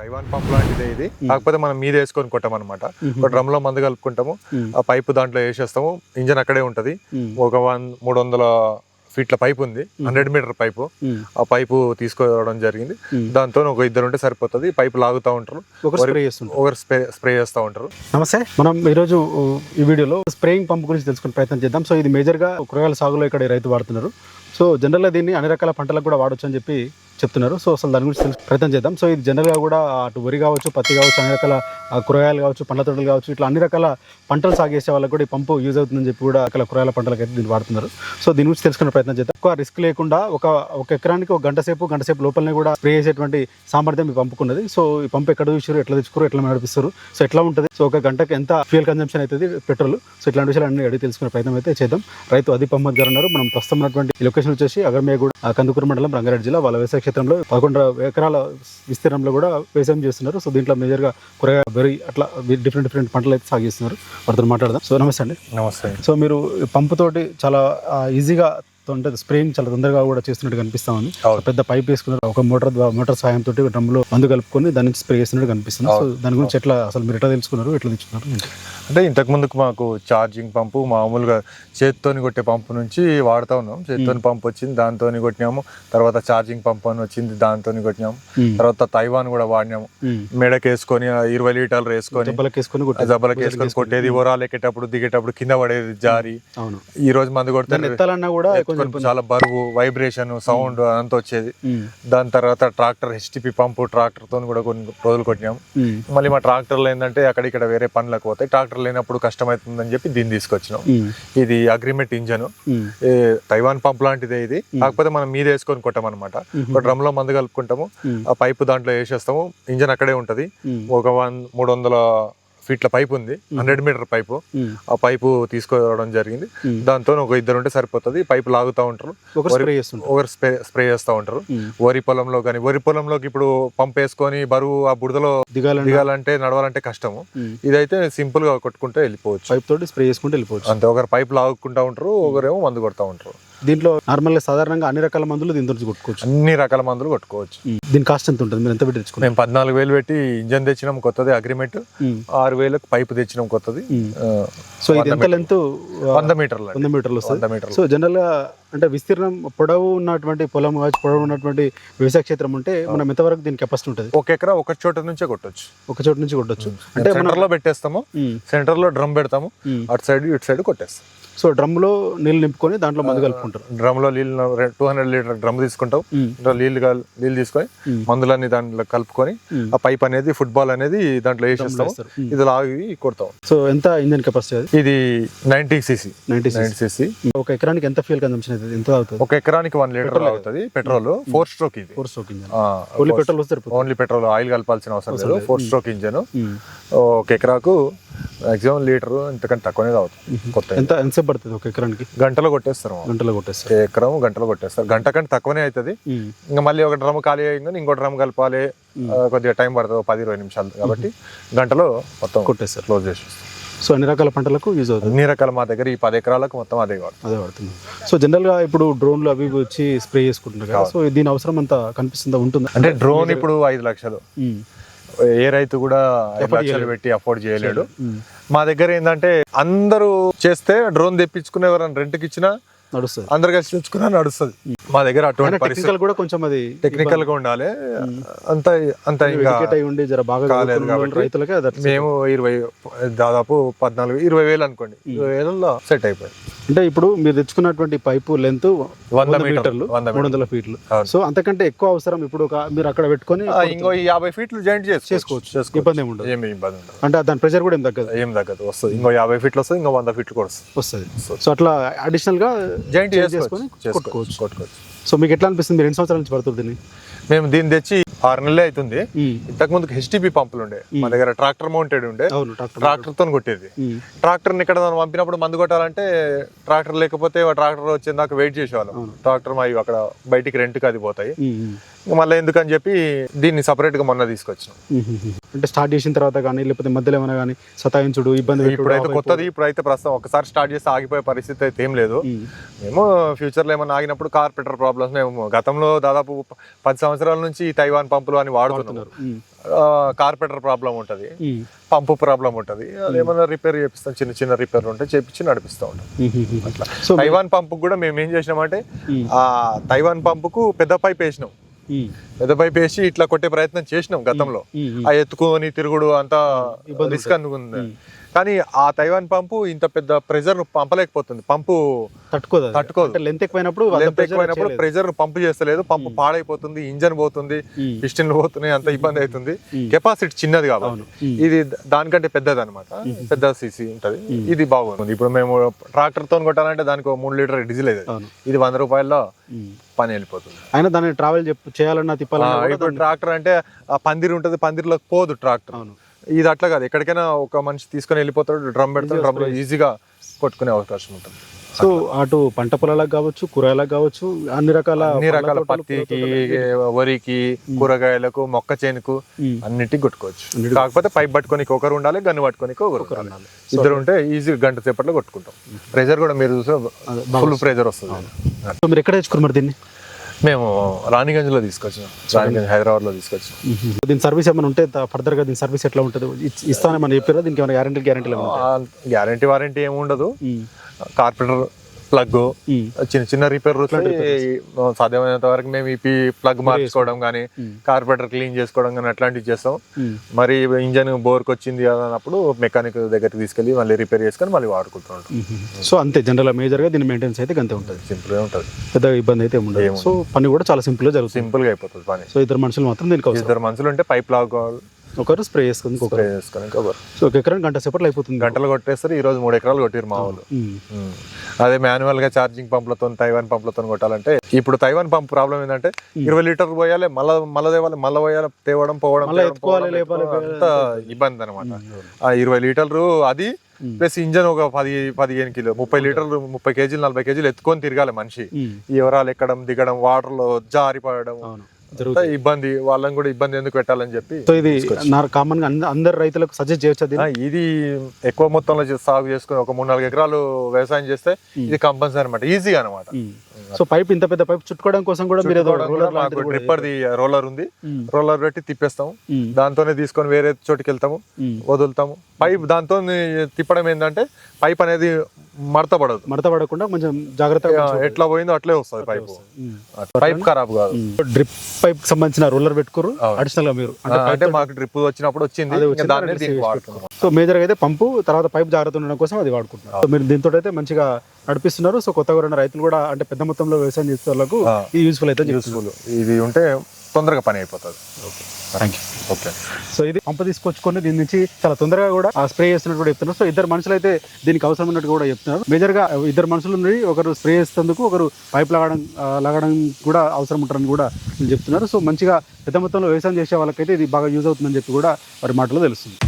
Taiwan pump లాంటిదే ఇది. కాకపోతే మనం మీద వేసుకొని కొట్టామన్నమాట. ఒక డ్రమ్లో మందు కలుపుకుంటాము. ఆ పైపు దాంట్లో వేసేస్తాము. ఇంజన్ అక్కడే ఉంటది. ఒక వన్ మూడు వందల ఫీట్ల పైపు ఉంది. Hundred metre pipe. ఆ పైపు తీసుకోవడం జరిగింది. దాంతో ఒక ఇద్దరు ఉంటే సరిపోతుంది. పైపు లాగుతూ ఉంటారు. ఒకరు స్ప్రే చేస్తూ ఉంటారు. నమస్తే. మనం ఈరోజు ఈ వీడియోలో స్ప్రేయింగ్ పంప్ గురించి తెలుసుకునే ప్రయత్నం చేద్దాం. సో ఇది మేజర్గా కూరగాయల సాగులో ఇక్కడ రైతు వాడుతున్నారు. సో జనరల్గా దీన్ని అన్ని రకాల పంటలకు కూడా వాడొచ్చు అని చెప్పి చెప్తున్నారు. సో అసలు దాని గురించి తెలుసు ప్రయత్నం చేద్దాం. సో ఇది జనరల్గా కూడా అటు వరి కావచ్చు పత్తి కావచ్చు అన్ని రకాల కూరగాయలు కావచ్చు పండ్ల తోటలు కావచ్చు ఇట్లా అన్ని రకాల పంటలు సాగు చేసే వాళ్ళకి కూడా ఈ పంపు యూజ్ అవుతుందని చెప్పి కూడా అక్కడ కూరగాయల పంటలకు అయితే దీన్ని వాడుతున్నారు. సో దీని గురించి తెలుసుకునే ప్రయత్నం చేద్దాం. ఎక్కువ రిస్క్ లేకుండా ఒక ఒక ఎకరానికి ఒక గంట సేపు గంట సేపు లోపలనే కూడా స్ప్రే చేసేటువంటి సామర్థ్యం ఈ పంపుకున్నది సో ఈ పంపు ఎక్కడ చూసారు ఎట్లా తెచ్చుకోరు ఎట్లా నడిపిస్తారు సో ఎట్లా ఉంటుంది? సో ఒక గంటకి ఎంత ఫ్యూయల్ కన్జంప్షన్ అవుతుంది? పెట్రోల్. సో ఇట్లాంటి విషయాలు అన్ని అడిగి తెలుసుకునే ప్రయత్నం అయితే చేద్దాం. రైతు అదీప్ అహ్మద్ గారు ఉన్నారు. మనం ప్రస్తుతం ఉన్నటువంటి లొకేషన్ వచ్చేసి అగర్మేగూడ కూడా కందుకూరు మండలం రంగారెడ్డి జిల్లా వాళ్ళ వ్యవసాయ క్షేత్రంలో పదకొండు ఎకరాల విస్తీర్ణంలో కూడా వ్యవసాయం చేస్తున్నారు. సో దీంట్లో మేజర్గా కూరగాయ బెర్రీ అట్లా డిఫరెంట్ డిఫరెంట్ పంటలు అయితే సాగిస్తున్నారు వారితో మాట్లాడదాం. సో నమస్తే అండి. నమస్తే. సో మీరు పంపుతోటి చాలా ఈజీగా అంటే స్ప్రేయింగ్ చాలా తొందరగా కూడా చేస్తున్నట్టు కనిపిస్తా ఉంది. పెద్ద పైప్ వేసుకున్నారు. ఒక మోటార్ మోటార్ సాయంతో డ్రమ్లో మందు కలుపుకొని దాని నుంచి స్ప్రే చేస్తున్నట్టు కనిపిస్తుంది. సో దాని గురించి ఎట్లా అసలు మీరు ఎట్లా తెలుసుకున్నారు? ఎట్లా తెచ్చుకున్నారు? అంటే ఇంతకు ముందుకు మాకు ఛార్జింగ్ పంపు మామూలుగా చేత్తోని కొట్టే పంపు నుంచి వాడుతూ ఉన్నాం. చేత్తోని పంపు వచ్చింది దాంతోని కొట్టినాము. తర్వాత ఛార్జింగ్ పంపు అని వచ్చింది దాంతోని కొట్టినాము. తర్వాత తైవాన్ కూడా వాడినాము. మ్మ్. మెడకి వేసుకొని ఆ ఇరవై లీటర్లు వేసుకొని. జబ్బలకి వేసుకొని కొట్టేది ఓరాలు ఎక్కేటప్పుడు దిగేటప్పుడు కింద పడేది జారి. ఈ రోజు మందు కొడితే ఎత్తాలన్నా కూడా చాలా బరువు వైబ్రేషన్ సౌండ్ అంతా వచ్చేది. దాని తర్వాత ట్రాక్టర్ హెచ్టిపి పంపు ట్రాక్టర్తో కూడా కొన్ని రోజులు కొట్టినాము మ్మ్. మళ్ళీ మా ట్రాక్టర్లు ఏంటంటే అక్కడ ఇక్కడ వేరే పనులకు పోతాయి. ట్రాక్టర్ లేనప్పుడు కష్టమవుతుందని చెప్పి దీన్ని తీసుకొచ్చినాం. ఇది అగ్రిమెంట్ ఇంజన్. తైవాన్ పంప్ లాంటిదే ఇది. కాకపోతే మనం మీద వేసుకొని కొట్టామన్నమాట. ఒక డ్రమ్లో మందు కలుపుకుంటాము. ఆ పైపు దాంట్లో వేసేస్తాము. ఇంజన్ అక్కడే ఉంటది. ఒక వన్ మూడు వందల ఫీట్ల పైపు ఉంది. Hundred metre pipe. ఆ పైపు తీసుకోవడం జరిగింది. దాంతో ఒక ఇద్దరు ఉంటే సరిపోతుంది. పైపు లాగుతూ ఉంటారు. ఒకరు స్ప్రే చేస్తూ ఉంటారు. వరి పొలంలో కానీ వరి పొలంలోకి ఇప్పుడు పంప్ వేసుకొని బరువు ఆ బుడదలో దిగాలంటే? నడవాలంటే కష్టము. ఇదైతే సింపుల్గా కొట్టుకుంటే వెళ్ళిపోవచ్చు. పైప్ తోటి స్ప్రే చేసుకుంటూ వెళ్ళిపోవచ్చు. అంతే. ఒకరు పైప్ లాగుకుంటా ఉంటారు ఒకరేమో మందు కొడతా ఉంటారు. దీంట్లో నార్మల్గా సాధారణంగా అన్ని రకాల మందులు దీంతో నుంచి కొట్టుకోవచ్చు. అన్ని రకాల మందులు కొట్టుకోవచ్చు. దీని కాస్ట్ ఎంత ఉంటుంది? మీరు ఎంత పెట్టి మేము పద్నాలుగు వేలు పెట్టి ఇంజన్ తెచ్చినాం కొత్తది అగ్రిమెంట్. ఆరు వేలకు పైపు తెచ్చినాం కొత్తది. సో ఇది ఎంత లెంత్? వంద మీటర్లు వంద మీటర్లు వస్తుంది. సో జనరల్గా అంటే విస్తీర్ణం పొడవు ఉన్నటువంటి పొలం కావచ్చు పొడవు ఉన్నటువంటి వ్యవసాయ క్షేత్రం ఉంటే మనం ఎంతవరకు దీని కెపాసిటీ ఉంటుంది? ఒక ఎకరా ఒక చోట నుంచే కొట్టొచ్చు. ఒక చోటు నుంచి కొట్టొచ్చు. అంటే సెంటర్లో పెట్టేస్తాము. సెంటర్లో డ్రమ్ పెడతాము. అటు సైడ్ ఇటు సైడ్ కొట్టేస్తాం. సో డ్రమ్లో నీళ్ళు నింపుకొని దాంట్లో మందు కలుపుకుంటారు. డ్రమ్లో నీళ్ళు టూ హండ్రెడ్ లీటర్ డ్రమ్ తీసుకుంటాం. నీళ్ళు నీళ్ళు తీసుకొని. మందులన్నీ దాంట్లో కలుపుకొని. ఆ పైప్ అనేది ఫుట్బాల్ అనేది దాంట్లో. మ్మ్. ఇది లాగి కొడతాం. సో ఎంత ఇంజన్ కెపాసిటీ ఇది ninety CC. Ninety ninety CC. ఒక ఎకరానికి ఎంత ఫ్యూల్ కన్సంప్షన్ అవుతుంది ఎంత అవుతుంది? ఒక ఎకరానికి వన్ లీటర్ అవుతుంది. పెట్రోల్ ఫోర్ స్ట్రోక్ ఇది. Four stroke engine. Only petrol వస్తే ఓన్లీ పెట్రోల్ ఆయిల్ కలపాల్సిన అవసరం లేదు. Four stroke engine. ఒక ఎకరాకు మాక్సిమం లీటర్ ఇంతకంటే తక్కువనే అవుతుంది కొత్త ఎంత ఎంతసేపు పడుతుంది ఒక ఎకరానికి? గంటలో కొట్టేస్తారు. గంటలో కొట్టేస్తారు. ఎకరం గంటలో కొట్టేస్తారు. గంట కంటే తక్కువనే అవుతుంది. ఇంకా మళ్ళీ ఒక డ్రమ్ ఖాళీ అయ్యిందని ఇంకో డ్రమ్ కలపాలి. కొద్దిగా టైం పడుతుంది పది ఇరవై నిమిషాలు. కాబట్టి గంటలో మొత్తం కొట్టేస్తారు. క్లోజ్ చేసేస్తాం. సో అన్ని రకాల పంటలకు యూజ్ అవుతుంది? అన్ని రకాల మా దగ్గర ఈ పది ఎకరాలకు మొత్తం అదే కావాలి అదే వాడుతుంది. సో జనరల్గా ఇప్పుడు డ్రోన్లు అవి వచ్చి స్ప్రే చేసుకుంటున్నారు కదా సో దీని అవసరం అంతా కనిపిస్తుందా ఉంటుందా? అంటే డ్రోన్ ఇప్పుడు ఐదు లక్షలు. ఏ రైతు కూడా లక్షలు పెట్టి అఫోర్డ్ చేయలేడు. మా దగ్గర ఏంటంటే అందరూ చేస్తే డ్రోన్ తెప్పించుకునే ఎవరైనా రెంట్కి ఇచ్చినా నడుస్తుంది. అందరు కలిసి తెచ్చుకున్నా నడుస్తుంది. మా దగ్గర అటువంటి పరిస్థితి టెక్నికల్ కూడా కొంచెం అది టెక్నికల్గా ఉండాలి. అంత అంత ఇంకా ఎడ్యుకేట్ అయి ఉండి జర బాగా చదువుకున్న వాళ్ళు రైతులకే. మేము ఇరవై దాదాపు పద్నాలుగు ఇరవై వేలు అనుకోండి. ఇరవై వేలలో సెట్ అయిపోయింది. అంటే ఇప్పుడు మీరు తెచ్చుకున్నటువంటి పైపు లెంత్ వంద మీటర్లు మూడు వందల ఫీట్లు. సో అంతకంటే ఎక్కువ అవసరం ఇప్పుడు ఒక మీరు అక్కడ పెట్టుకొని ఇంకో యాభై ఫీట్లు జాయింట్ చేసుకోవచ్చు. ఇబ్బంది ఏమి ఉండదు. ఏమి ఇబ్బంది ఉండదు. అంటే దాని ప్రెషర్ కూడా ఏం తగ్గదు. ఏం తగ్గదు. వస్తుంది. ఇంకో యాభై ఫీట్లు వస్తుంది ఇంకో వంద ఫీట్లు కూడా వస్తుంది. సో అట్లా అడిషనల్గా జాయింట్ చేసుకొని కొట్టుకోవచ్చు. సో మీకు ఎట్లా అనిపిస్తుంది? మీరు ఎన్ని సంవత్సరాల నుంచి పడుతుంది దీన్ని? మేము దీన్ని తెచ్చి ఆరు నెలలే అవుతుంది. ఇంతకు ముందుకు హెచ్టిపి పంపులు ఉండే. మా దగ్గర ట్రాక్టర్ మౌంటెడ్ ఉండే. ట్రాక్టర్తో కొట్టేది. మ్మ్. ట్రాక్టర్ని ఇక్కడ పంపినప్పుడు మందు కొట్టాలంటే ట్రాక్టర్ లేకపోతే ట్రాక్టర్ వచ్చేదాకా వెయిట్ చేసేవాళ్ళం. ట్రాక్టర్ మా అక్కడ బయటికి రెంట్కి అది పోతాయి. మళ్ళీ ఎందుకని చెప్పి దీన్ని separate గా మొన్న తీసుకొచ్చాం మ్మ్. అంటే స్టార్ట్ చేసిన తర్వాత కానీ లేకపోతే మధ్యలో ఏమైనా కానీ సతాయించుడు ఇబ్బంది ఇప్పుడైతే కొత్తది ఇప్పుడైతే ప్రస్తుతం ఒకసారి స్టార్ట్ చేస్తే ఆగిపోయే పరిస్థితి అయితే ఏం లేదు. మ్మ్. మేము ఫ్యూచర్లో ఏమైనా ఆగినప్పుడు కార్పెటర్ ప్రాబ్లమ్స్ మేము గతంలో దాదాపు పది సంవత్సరాల నుంచి ఈ తైవాన్ పంపులు అని వాడుతున్నాం మ్మ్. కార్పెంటర్ ప్రాబ్లం ఉంటుంది. పంపు ప్రాబ్లం ఉంటుంది అదేమన్నా రిపేర్ చేపిస్తాం చిన్న చిన్న రిపేర్ ఉంటే చేపించి నడిపిస్తూ ఉంటాం తైవాన్ పంపుకు కూడా మేము ఏం చేసినామంటే. ఆ తైవాన్ పంపుకు పెద్ద పైప్ వేసినాం. పెద్ద పైప్ వేసి ఇట్లా కొట్టే ప్రయత్నం చేసినాం గతంలో. ఆ ఎత్తుకొని తిరుగుడు అంతా రిస్క్ అనుకుంది కానీ ఆ తైవాన్ పంపు ఇంత పెద్ద ప్రెజర్ పంపలేకపోతుంది. పంపు తట్టుకోదు. తట్టుకోదు. లెంత్ ఎక్కువైనప్పుడు లెంత్ ఎక్కువైనప్పుడు. ప్రెజర్ పంపు చేస్తలేదు. పంపు పాడైపోతుంది ఇంజన్ పోతుంది. పిస్టన్లు పోతున్నాయి అంత ఇబ్బంది అవుతుంది. కెపాసిటీ చిన్నది కాబట్టి. ఇది దానికంటే పెద్దది అనమాట పెద్ద సీసీ ఉంటది. ఇది బాగుంది. ఇప్పుడు మేము ట్రాక్టర్తో కొట్టాలంటే దానికి ఒక మూడు లీటర్ డీజిల్ అవును. ఇది వంద రూపాయల్లో. పని వెళ్ళిపోతుంది. అయినా దాన్ని ట్రావెల్ చెప్పు చేయాలన్నా తిప్పాలన్నా కూడా ఇప్పుడు ట్రాక్టర్ అంటే ఆ పందిరి ఉంటది పందిరిలోకి పోదు ట్రాక్టర్. అవును. ఇది అట్లా కాదు. ఎక్కడికైనా ఒక మనిషి తీసుకొని వెళ్ళిపోతాడు డ్రమ్ పెడతాడు డ్రమ్ ఈజీగా కొట్టుకునే అవకాశం ఉంటుంది. సో అటు పంట పొలాలకు కావచ్చు కూరగాయలకు కావచ్చు అన్ని రకాల అన్ని రకాల పత్తికి వరికి కూరగాయలకు మొక్క చేనుకు ఉమ్. అన్నిటికి కొట్టుకోవచ్చు. కాకపోతే పైప్ పట్టుకొని ఒకరు ఉండాలి గన్ను పట్టుకొని ఒకరు ఉండాలి. ఇద్దరు ఉంటే ఈజీ గంట సేపట్లో కొట్టుకుంటాం. ప్రెజర్ కూడా మీరు చూస్తే ఫుల్ ప్రెజర్ వస్తుంది. మీరు ఎక్కడ తెచ్చుకున్నారు మరి దీన్ని? మేము రాణిగంజ్లో తీసుకొచ్చాం రాణిగంజ్ హైదరాబాద్లో తీసుకొచ్చాం దీని సర్వీస్ ఏమైనా ఉంటే ఫర్దర్గా దీని సర్వీస్ ఎట్లా ఉంటుంది? ఇస్తానని మనం చెప్పారా దీనికి ఏమైనా గ్యారంటీ గ్యారంటీ గ్యారంటీ వారంటీ ఏమి ఉండదు. కార్పెంటర్ ప్లగ్ చిన్న చిన్న రిపేర్ సాధ్యమైనంత వరకు మేము ఈ ప్లగ్ మార్చుకోవడం కానీ కార్పెంటర్ క్లీన్ చేసుకోవడం కానీ అట్లాంటివి చేస్తాం. మరి ఇంజన్ బోర్కి వచ్చింది అన్నప్పుడు మెకానిక్ దగ్గరికి తీసుకెళ్ళి మళ్ళీ రిపేర్ చేసుకొని మళ్ళీ వాడుకుంటూ సో అంతే జనరల్ మేజర్గా దీని మెయింటెనెన్స్ అయితే అంతే ఉంటుంది. సింపుల్గా ఉంటుంది. పెద్ద ఇబ్బంది అయితే ఉండదు. సో పని కూడా చాలా సింపుల్గా జరుగుతుంది. సింపుల్గా అయిపోతుంది పని. సో ఇద్దరు మనుషులు మాత్రం దీనికి ఇద్దరు మనుషులు ఉంటే పైప్ లాగాలి ఒకరు స్ప్రే చేసుకుంది ఒకరు స్ప్రే చేసుకొని ఇంకొకరు సో ఒక ఎకరం గంట సేపట్లో అయిపోతుంది. గంటలు కొట్టేస్తారు ఈ రోజు మూడు ఎకరాలు కొట్టిరు మా వాళ్ళు. అదే మాన్యువల్గా ఛార్జింగ్ పంపులతో తైవాన్ పంపులతో కొట్టాలంటే ఇప్పుడు తైవాన్ పంప్ ప్రాబ్లం ఏంటంటే ఇరవై లీటర్ పోయాలి మళ్ళా మళ్ళా తేవాలి మళ్ళా పోయాలి తేవడం పోవడం అంతా ఇబ్బంది అనమాట ఆ ఇరవై లీటర్లు అది ప్లస్ ఇంజన్ ఒక పది పదిహేను కిలో ముప్పై లీటర్లు ముప్పై కేజీలు నలభై కేజీలు ఎత్తుకొని తిరగాలి మనిషి. ఈ వివరాలు ఎక్కడం దిగడం వాటర్లో జారి పడడం ఇబ్బంది వాళ్ళని కూడా ఇబ్బంది ఎందుకు పెట్టాలని చెప్పి సో ఇది నా కామన్గా అంద- అందరు రైతులకు సజెస్ట్ చేయొచ్చు ఇది ఎక్కువ మొత్తంలో సాగు చేసుకుని ఒక మూడు నాలుగు ఎకరాలు వ్యవసాయం చేస్తే ఇది కంపల్సరీ అనమాట ఈజీ అనమాట సో పైప్ ఇంత పెద్ద పైప్ చుట్టుకోవడం కోసం కూడా మీరు డ్రిప్పర్ది రోలర్ ఉంది. రోలర్ పెట్టి తిప్పేస్తాము. దాంతోనే తీసుకొని వేరే చోటుకి వెళ్తాము. వదులుతాము. పైప్ దాంతో తిప్పడం ఏంటంటే పైప్ అనేది మడత పడదు మడత పడకుండా కొంచెం జాగ్రత్తగా ఎట్లా పోయిందో అట్లే వస్తుంది పైప్. పైప్ ఖరాబ్ కాదు. డ్రిప్ పైప్ సంబంధించిన రోలర్ పెట్టుకోరు. అడిషనల్గా మీరు అంటే మాకు డ్రిప్ వచ్చినప్పుడు వచ్చింది సో మేజర్ అయితే పంపు తర్వాత పైప్ జాగ్రత్త ఉండడం కోసం అది వాడుకుంటున్నారు. సో మీరు దీంతో అయితే మంచిగా నడిపిస్తున్నారు. సో కొత్తగా ఉన్న రైతులు కూడా అంటే పెద్ద మొత్తంలో వ్యవసాయం చేసే వాళ్ళకు యూస్ఫుల్ అయితే యూస్ఫుల్ ఇది ఉంటే తొందరగా పని అయిపోతుంది. Thank you okay. సో ఇది పంప తీసుకొచ్చుకొని దీని నుంచి చాలా తొందరగా కూడా స్ప్రే చేస్తున్నట్టు కూడా చెప్తున్నారు. సో ఇద్దరు మనుషులు అయితే దీనికి అవసరం ఉన్నట్టు కూడా చెప్తున్నారు. మేజర్గా ఇద్దరు మనుషులు నుండి ఒకరు స్ప్రే చేసేందుకు ఒకరు పైప్ లాగడం ఆ, లాగడం కూడా అవసరం ఉంటారని కూడా చెప్తున్నారు. సో మంచిగా పెద్ద మొత్తంలో వ్యవసాయం చేసే వాళ్ళకైతే ఇది బాగా యూజ్ అవుతుందని చెప్పి కూడా వారి మాటలో తెలుస్తుంది.